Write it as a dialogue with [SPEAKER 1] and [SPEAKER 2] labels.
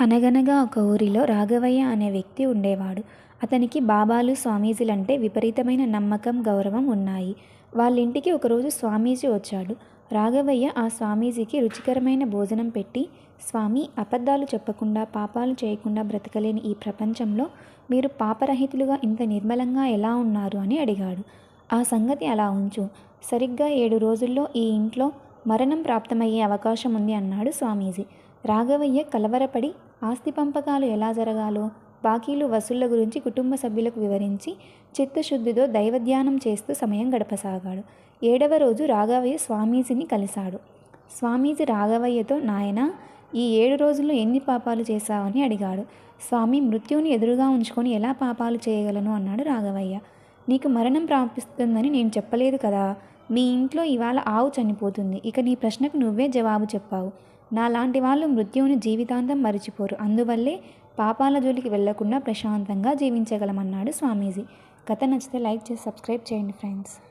[SPEAKER 1] అనగనగా ఒక ఊరిలో రాఘవయ్య అనే వ్యక్తి ఉండేవాడు. అతనికి బాబాలు స్వామీజీలంటే విపరీతమైన నమ్మకం గౌరవం ఉన్నాయి. వాళ్ళింటికి ఒకరోజు స్వామీజీ వచ్చాడు. రాఘవయ్య ఆ స్వామీజీకి రుచికరమైన భోజనం పెట్టి స్వామి అబద్ధాలు చెప్పకుండా పాపాలు చేయకుండా బ్రతకలేని ఈ ప్రపంచంలో మీరు పాపరహితులుగా ఇంత నిర్మలంగా ఎలా ఉన్నారు? అని అడిగాడు. ఆ సంగతి అలా ఉంచు. సరిగ్గా ఏడు రోజుల్లో ఈ ఇంట్లో మరణం ప్రాప్తమయ్యే అవకాశం ఉంది అన్నాడు స్వామీజీ. రాఘవయ్య కలవరపడి ఆస్తి పంపకాలు ఎలా జరగాలో బాకీలు వసూళ్ళ గురించి కుటుంబ సభ్యులకు వివరించి చిత్తశుద్ధితో దైవధ్యానం చేస్తూ సమయం గడపసాగాడు. ఏడవ రోజు రాఘవయ్య స్వామీజీని కలిశాడు. స్వామీజీ రాఘవయ్యతో నాయన ఈ ఏడు రోజుల్లో ఎన్ని పాపాలు చేశావని అడిగాడు. స్వామి మృత్యువుని ఎదురుగా ఉంచుకొని ఎలా పాపాలు చేయగలను? అన్నాడు రాఘవయ్య. నీకు మరణం ప్రాపిస్తుందని నేను చెప్పలేదు కదా. మీ ఇంట్లో ఇవాళ ఆవు చనిపోతుంది. ఇక నీ ప్రశ్నకు నువ్వే జవాబు చెప్పావు. నాలాంటి వాళ్ళు మృత్యువుని జీవితాంతం మరిచిపోరు. అందువల్లే పాపాల జోలికి వెళ్ళకుండా ప్రశాంతంగా జీవించగలమన్నాడు స్వామీజీ. కథ నచ్చితే లైక్ చేసి సబ్స్క్రైబ్ చేయండి ఫ్రెండ్స్.